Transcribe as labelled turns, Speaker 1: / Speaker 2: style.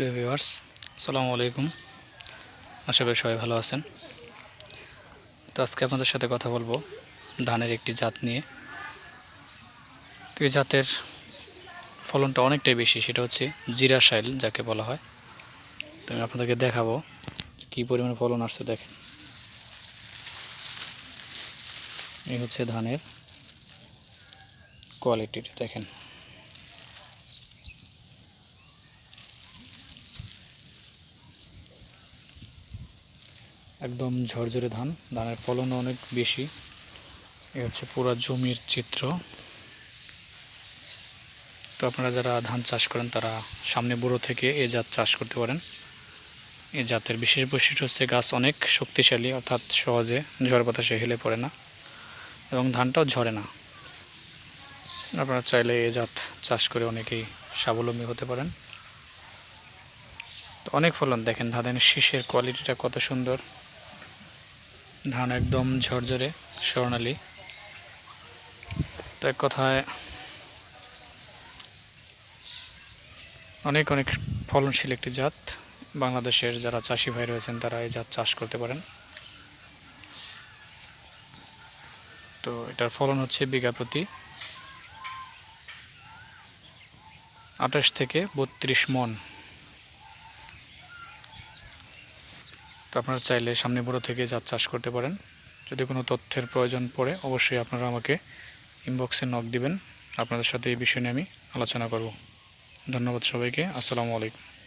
Speaker 1: প্রিয় ভিউয়ার্স, আসসালামু আলাইকুম। আশা করি সবাই ভালো আছেন। তো আজকে আপনাদের সাথে কথা বলব ধানের একটি জাত নিয়ে। তো এই জাতের ফলনটা অনেকটাই বেশি, সেটা হচ্ছে জিরা শাইল যাকে বলা হয়। তো আমি আপনাদেরকে দেখাবো কী পরিমাণে ফলন আসছে, দেখেন। এই হচ্ছে ধানের কোয়ালিটির, দেখেন। একদম ঝরঝরে ধান। ধানের ফলন অনেক বেশি। এ হচ্ছে পুরো জমির চিত্র। তো আপনারা যারা ধান চাষ করেন, তারা সামনে বুড়ো থেকে এ জাত চাষ করতে পারেন। এই জাতের বিশেষ বৈশিষ্ট্য হচ্ছে গাছ অনেক শক্তিশালী, অর্থাৎ সহজে ঝড় বাতাসে হেলে পড়ে না এবং ধানটাও ঝরে না। আপনারা চাইলে এ জাত চাষ করে অনেকেই স্বাবলম্বী হতে পারেন। তো অনেক ফলন দেখেন, ধানের শীষের কোয়ালিটিটা কত সুন্দর। ধান একদম ঝরঝরে, স্বর্ণালী। তো এক কথায় অনেক অনেক ফলনশীল একটি জাত। বাংলাদেশের যারা চাষি ভাই রয়েছেন, তারা এই জাত চাষ করতে পারেন। তো এটার ফলন হচ্ছে বিঘা প্রতি আঠাশ থেকে বত্রিশ মন। আপনারা চাইলে সামনে বড় থেকে জাত চাষ করতে পারেন। যদি কোনো তথ্যের প্রয়োজন পড়ে, অবশ্যই আপনারা আমাকে ইনবক্সে নক দিবেন। আপনাদের সাথে এই বিষয় নিয়ে আমি আলোচনা করব। ধন্যবাদ সবাইকে। আসসালামু আলাইকুম।